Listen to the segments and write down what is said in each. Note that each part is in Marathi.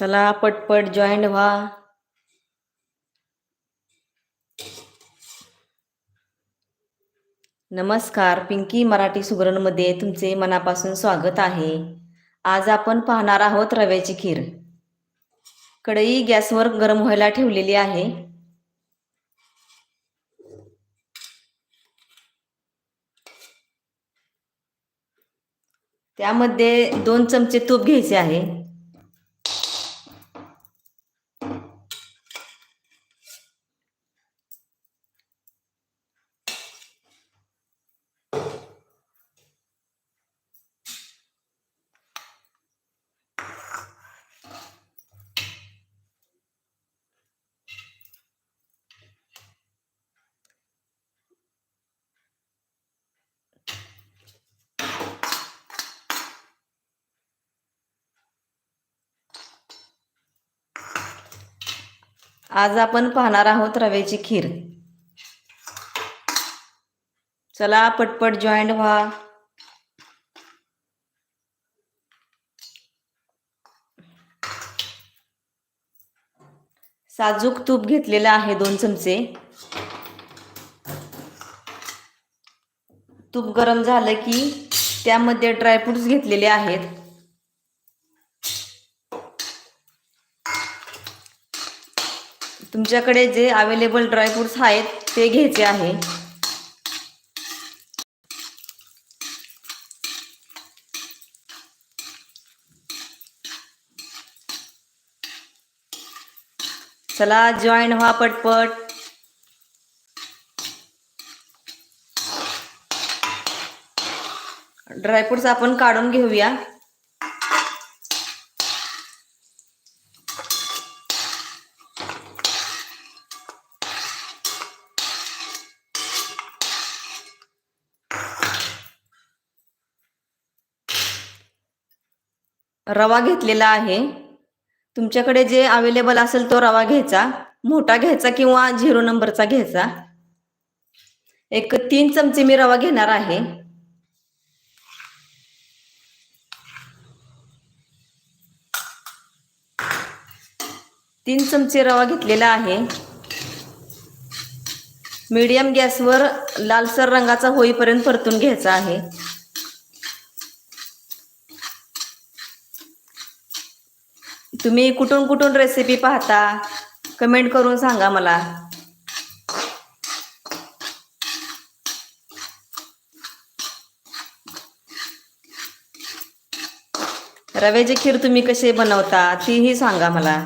चला पटपट जॉईंट व्हा. नमस्कार पिंकी मराठी सुगरणमध्ये तुमचे मनापासून स्वागत आहे. आज आपण पाहणार आहोत रव्याची खीर. कढई गॅसवर गरम व्हायला ठेवलेली आहे. त्यामध्ये दोन चमचे तूप घ्यायचे आहे. आज आपण पाहणार आहोत रव्याची खीर. चला पटपट जॉईंट व्हा. साजूक तूप घेतलेलं आहे दोन चमचे. तूप गरम झालं की त्यामध्ये ड्रायफ्रुट्स घेतलेले आहेत. तुमच्याकडे जे अवेलेबल ड्रायफ्रुट्स आहेत ते घ्यायचे आहे. चला जॉईन व्हा पटपट. ड्रायफ्रुट्स आपण काढून घेऊया. रवा घेतलेला आहे. तुमच्याकडे जे अवेलेबल असेल तो रवा घ्यायचा मोठा घ्यायचा किंवा झिरो नंबरचा घ्यायचा. एक तीन चमचे मी रवा घेणार आहे. तीन चमचे रवा घेतलेला आहे. मीडियम गॅसवर लालसर रंगाचा होईपर्यंत परतून घ्यायचा आहे. तुम्ही कुठून कुठून रेसिपी पाहता? कमेंट करून सांगा मला. रव्याची खीर तुम्ही कसे बनवता तीही सांगा मला.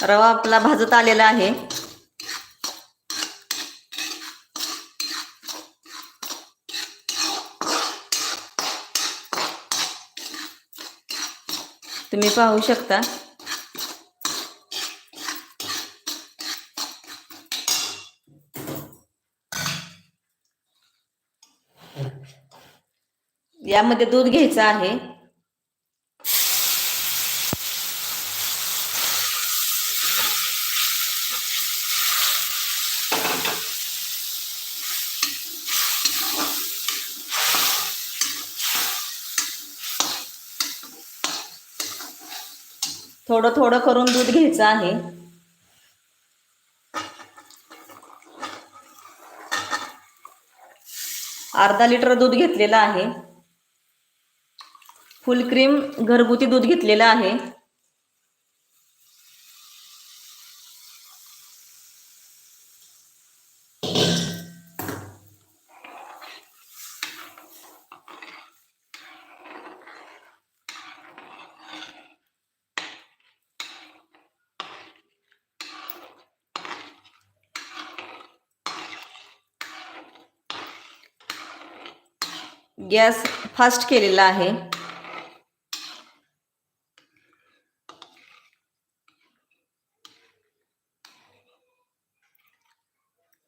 रवा आपला भाजत आलेला आहे. तुम्ही पाहू शकता. यामध्ये दूध घ्यायचं आहे. थोडं थोडं करून दूध घ्यायचं आहे. अर्धा लिटर दूध घेतलेलं आहे. फुल क्रीम घरगुती दूध घेतलेलं आहे. गॅस फास्ट केलेला आहे.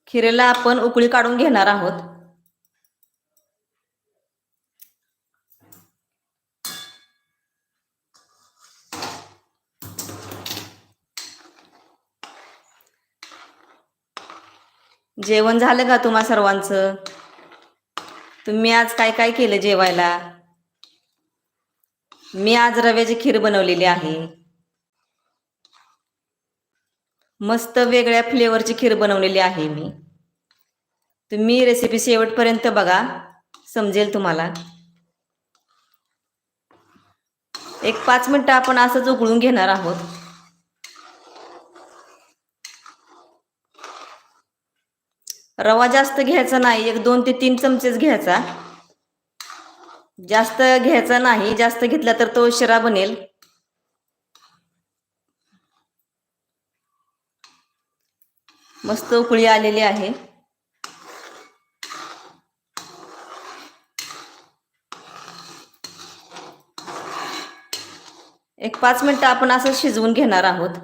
खिरेला आपण उकळी काढून घेणार आहोत. जेवण झालं का तुम्हा सर्वांचं? तुम्ही आज काय काय केलं जेवायला? मी आज रव्याची खीर बनवलेली आहे. मस्त वेगळ्या फ्लेवरची खीर बनवलेली आहे मी. तुम्ही रेसिपी शेवटपर्यंत बघा समजेल तुम्हाला. एक पाच मिनटं आपण असंच उकळून घेणार आहोत. रवा जास्त घ्यायचा नाही एक दोन ते तीन चमचेच घ्यायचा. जास्त घ्यायचा नाही जास्त घेतला तर तो शिरा बनेल. मस्त उकळी आलेली आहे. एक पाच मिनिटं आपण असं शिजवून घेणार आहोत.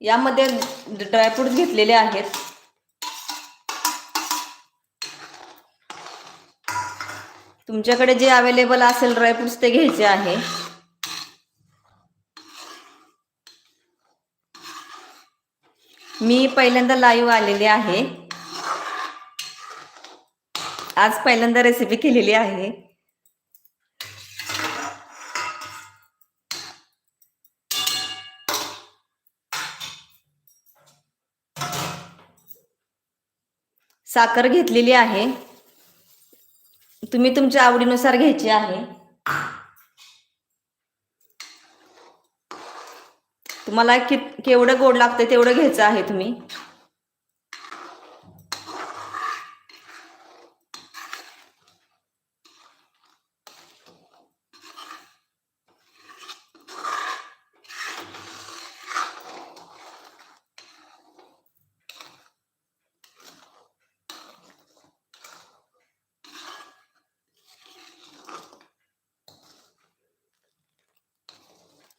यामध्ये ड्रायफ्रूट्स घेतलेले आहेत. तुमच्याकडे जे अवेलेबल असेल ड्रायफ्रुट्स ते घ्यायचे आहे. मी पहिल्यांदा लाईव्ह आलेले आहे. आज पहिल्यांदा रेसिपी केलेली आहे. साखर घेतलेली आहे. तुम्ही तुमच्या आवडीनुसार घ्यायची आहे. तुम्हाला कि केवढं गोड लागतं तेवढं घ्यायचं आहे तुम्ही.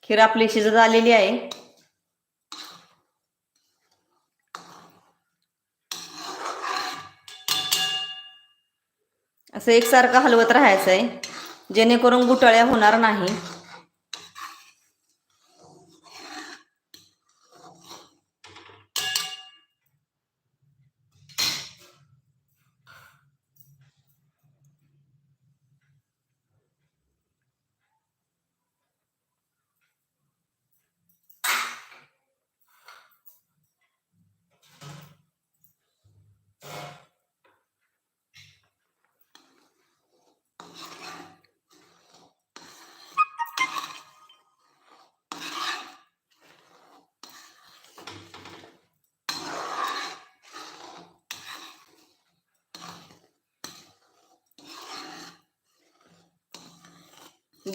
खीर आपली शिजत आलेली आहे. असं एकसारखं हलवत राहायचं आहे जेणेकरून गुटळ्या होणार नाही.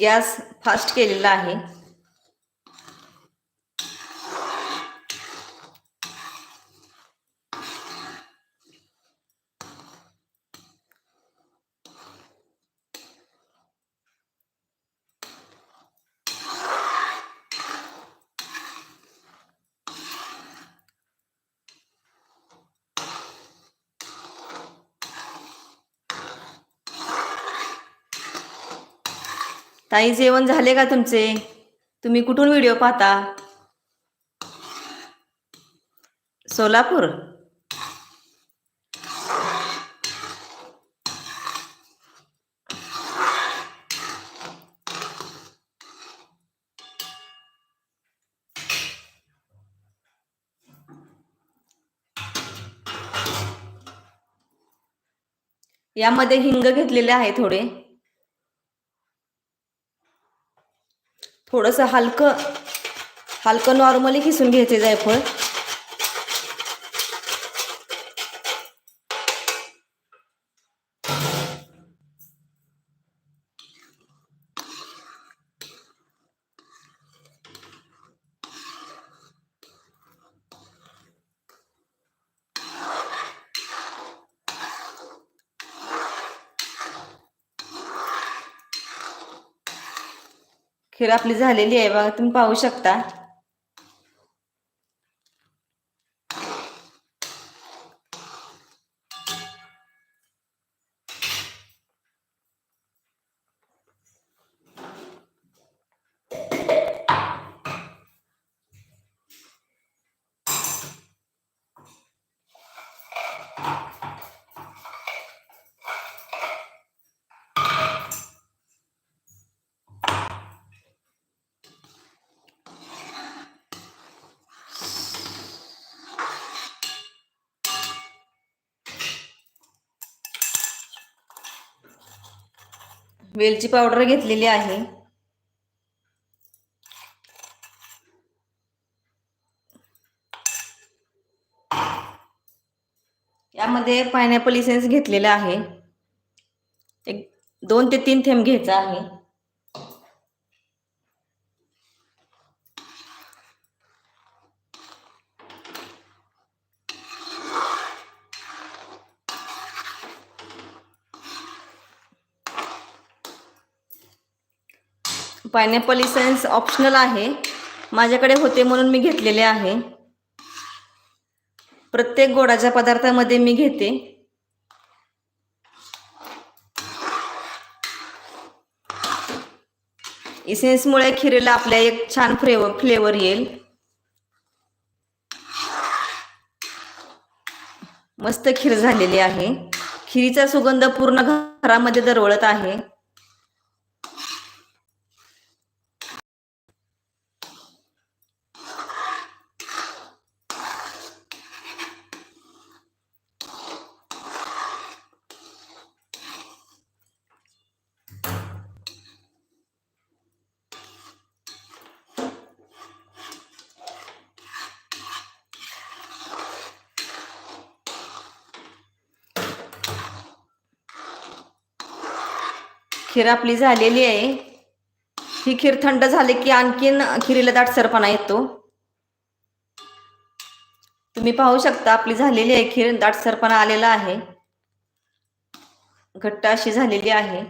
गॅस फास्ट केलेला आहे. ताई जेवण झाले का तुमचे? तुम्ही कुठून व्हिडिओ पाहता? सोलापूर? यामध्ये हिंग घेतलेले आहे थोडे. थोडंसं हलकं हलकं नॉर्मली किसून घ्यायचे जायफळ. खीर आपली झालेली आहे बघा तुम्ही पाहू शकता. वेलची पावडर घेतलेली आहे. यामध्ये पायनॅपल इसेन्स घेतलेला आहे. एक दोन ते तीन थेंब घ्यायचा आहे. पायनॅपल इसेन्स ऑप्शनल आहे. माझ्याकडे होते म्हणून मी घेतलेले आहे. प्रत्येक गोडाच्या पदार्थामध्ये मी घेते. इसेन्समुळे खिरीला आपल्या एक छान फ्लेवर फ्लेवर येईल. मस्त खीर झालेली आहे. खिरीचा सुगंध पूर्ण घरामध्ये दरवळत आहे. खीर आपली झालेली आहे. ही खीर थंड झाली की आणखीन खिरीला दाटसरपणा येतो. तुम्ही पाहू शकता आपली झालेली आहे खीर दाटसरपणा आलेला आहे. घट्ट अशी झालेली आहे.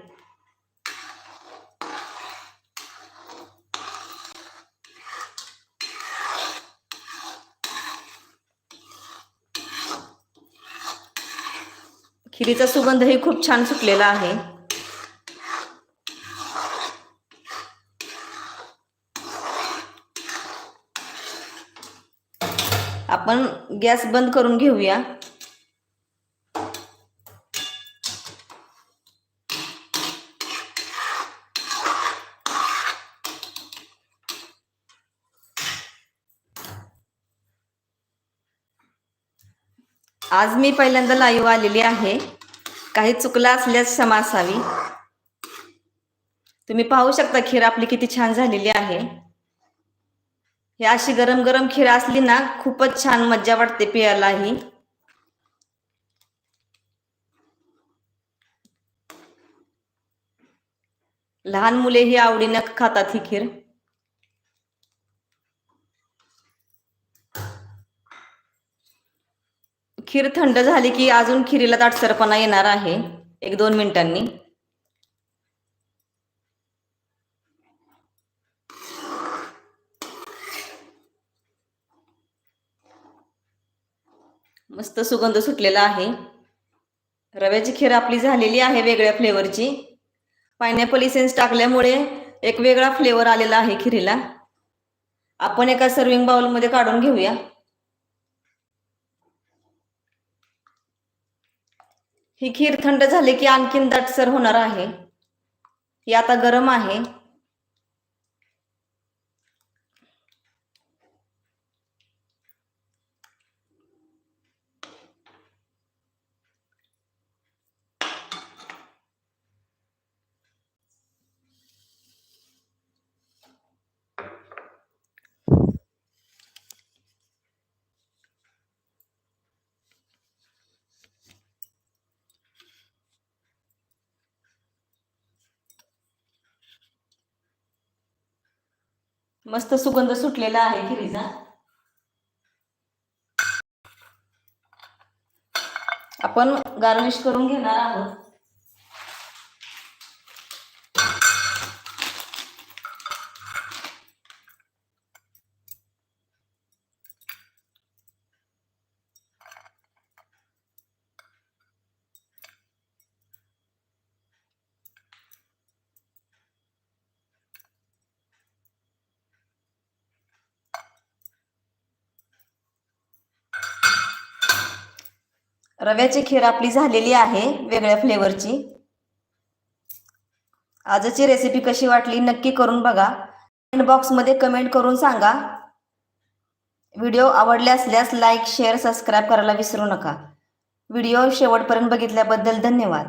खिरीचा सुगंधही खूप छान सुटलेला आहे. आपण गॅस बंद करून घेऊया. आज मी पहिल्यांदा लाईव्ह आलेली आहे. काही चुकला असल्यास क्षमा असावी. तुम्ही पाहू शकता खीर आपली किती छान झालेली आहे. अशी गरम गरम खीर असली ना खूपच छान मज्जा वाटते पियालाही. लहान मुले ही आवडीनं खातात ही खीर. खीर थंड झाली की अजून खिरीला ताटसरपणा येणार आहे. एक दोन मिनिटांनी. मस्त सुगंध सुटलेला आहे. रव्याची खीर आपली झालेली आहे वेगळ्या फ्लेवरची पायनॅपल इसेन्स टाकल्यामुळे एक वेगळा फ्लेवर आलेला आहे खिरीला. आपण एका सर्विंग बाउलमध्ये काढून घेऊया. ही खीर थंड झाली की आणखीन दाटसर होणार आहे. ही आता गरम आहे. मस्त सुगंध सुटलेला आहे खिरीचा. आपण गार्निश करून घेणार आहोत. रव्याची खीर आपली झालेली आहे वेगळ्या फ्लेवरची आजची रेसिपी कशी वाटली नक्की करून बघा. इनबॉक्समध्ये बॉक्समध्ये कमेंट करून सांगा. व्हिडिओ आवडले असल्यास लाईक शेअर सबस्क्राईब करायला विसरू नका. व्हिडिओ शेवटपर्यंत बघितल्याबद्दल धन्यवाद.